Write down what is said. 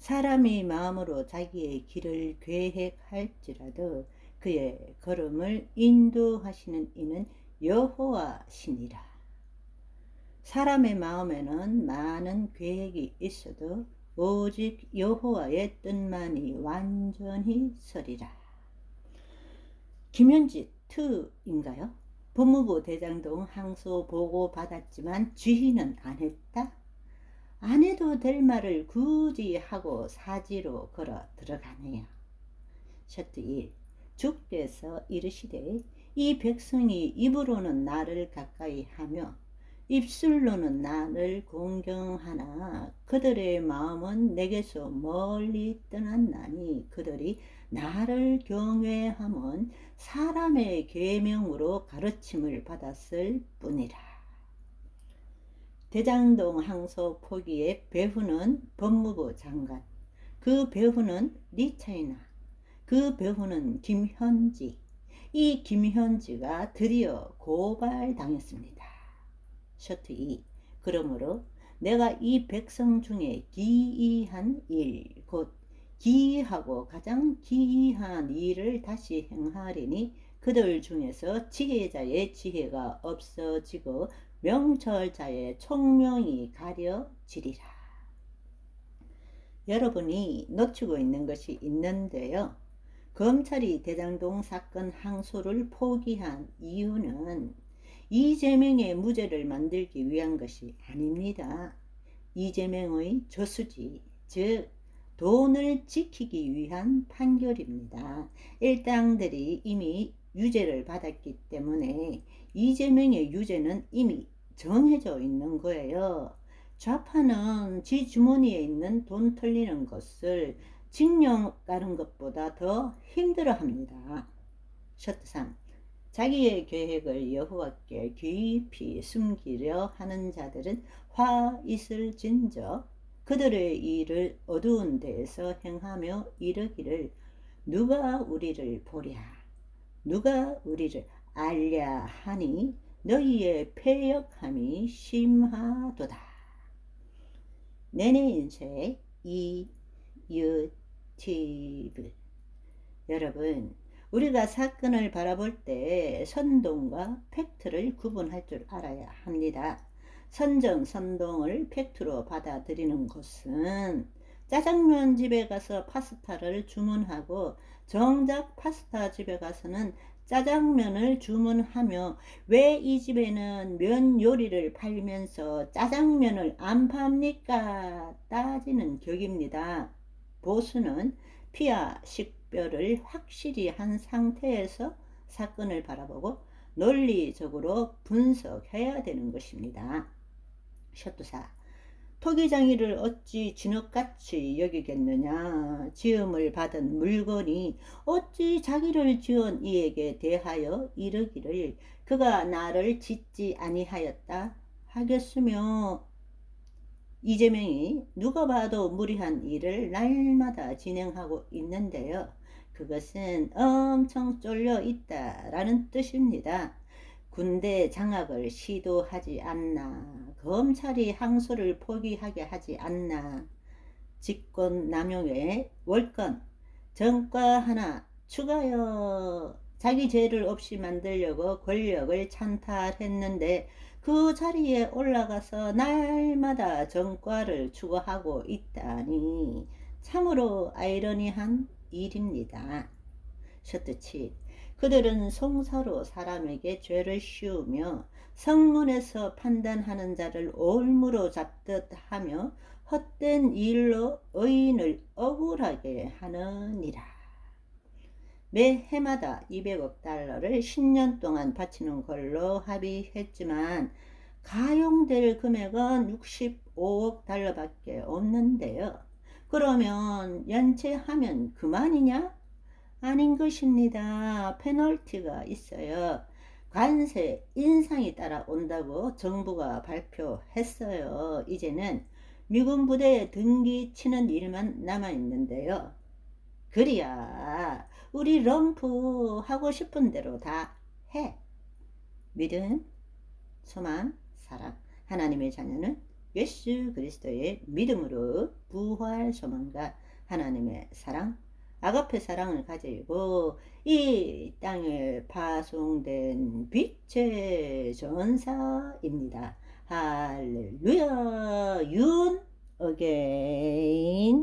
사람이 마음으로 자기의 길을 계획할지라도 그의 걸음을 인도하시는 이는 여호와시니라. 사람의 마음에는 많은 계획이 있어도 오직 여호와의 뜻만이 완전히 서리라. 김현지 2인가요? 법무부 대장동 항소 보고 받았지만 쥐희는 안 했다. 안 해도 될 말을 굳이 하고 사지로 걸어 들어가네요. 셔트 1. 주께서 이르시되 이 백성이 입으로는 나를 가까이 하며 입술로는 나를 공경하나 그들의 마음은 내게서 멀리 떠났나니 그들이 나를 경외함은 사람의 계명으로 가르침을 받았을 뿐이라. 대장동 항소 포기의 배후는 법무부 장관, 그 배후는 리차이나, 그 배후는 김현지. 이 김현지가 드디어 고발당했습니다. 셔트 2. 그러므로 내가 이 백성 중에 기이한 일, 곧 기이하고 가장 기이한 일을 다시 행하리니 그들 중에서 지혜자의 지혜가 없어지고 명철자의 총명이 가려지리라. 여러분이 놓치고 있는 것이 있는데요. 검찰이 대장동 사건 항소를 포기한 이유는 이재명의 무죄를 만들기 위한 것이 아닙니다. 이재명의 저수지, 즉 돈을 지키기 위한 판결입니다. 일당들이 이미 유죄를 받았기 때문에 이재명의 유죄는 이미 정해져 있는 거예요. 좌파는 지 주머니에 있는 돈 털리는 것을 징역 가는 것보다 더 힘들어 합니다. 셔트 3. 자기의 계획을 여호와께 깊이 숨기려 하는 자들은 화 있을 진저 그들의 일을 어두운 데에서 행하며 이르기를 누가 우리를 보랴 누가 우리를 알랴 하니 너희의 패역함이 심하도다. 내내 인쇄 이 유튜브 여러분 우리가 사건을 바라볼 때 선동과 팩트를 구분할 줄 알아야 합니다. 선정, 선동을 팩트로 받아들이는 것은 짜장면 집에 가서 파스타를 주문하고 정작 파스타 집에 가서는 짜장면을 주문하며 왜 이 집에는 면 요리를 팔면서 짜장면을 안 팝니까? 따지는 격입니다. 보수는 피와 식별을 확실히 한 상태에서 사건을 바라보고 논리적으로 분석해야 되는 것입니다. 셔투사 토기장이를 어찌 진흙같이 여기겠느냐 지음을 받은 물건이 어찌 자기를 지은 이에게 대하여 이르기를 그가 나를 짓지 아니하였다 하겠으며 이재명이 누가 봐도 무리한 일을 날마다 진행하고 있는데요. 그것은 엄청 쫄려 있다라는 뜻입니다. 군대 장악을 시도하지 않나, 검찰이 항소를 포기하게 하지 않나, 직권 남용에 월권, 정과 하나 추가요. 자기 죄를 없이 만들려고 권력을 찬탈했는데 그 자리에 올라가서 날마다 정과를 추구하고 있다니 참으로 아이러니한 일입니다. 7. 그들은 송사로 사람에게 죄를 씌우며 성문에서 판단하는 자를 올무로 잡듯 하며 헛된 일로 의인을 억울하게 하느니라. 매 해마다 200억 달러를 10년 동안 바치는 걸로 합의했지만 가용될 금액은 65억 달러밖에 없는데요. 그러면 연체하면 그만이냐? 아닌 것입니다. 페널티가 있어요. 관세 인상이 따라온다고 정부가 발표했어요. 이제는 미군 부대에 등기 치는 일만 남아있는데요. 그리야 우리 럼프 하고 싶은 대로 다 해. 믿음, 소망, 사랑. 하나님의 자녀는 예수 그리스도의 믿음으로 부활 소망과 하나님의 사랑, 아가페 사랑을 가지고 이 땅에 파송된 빛의 전사입니다. 할렐루야 윤 어게인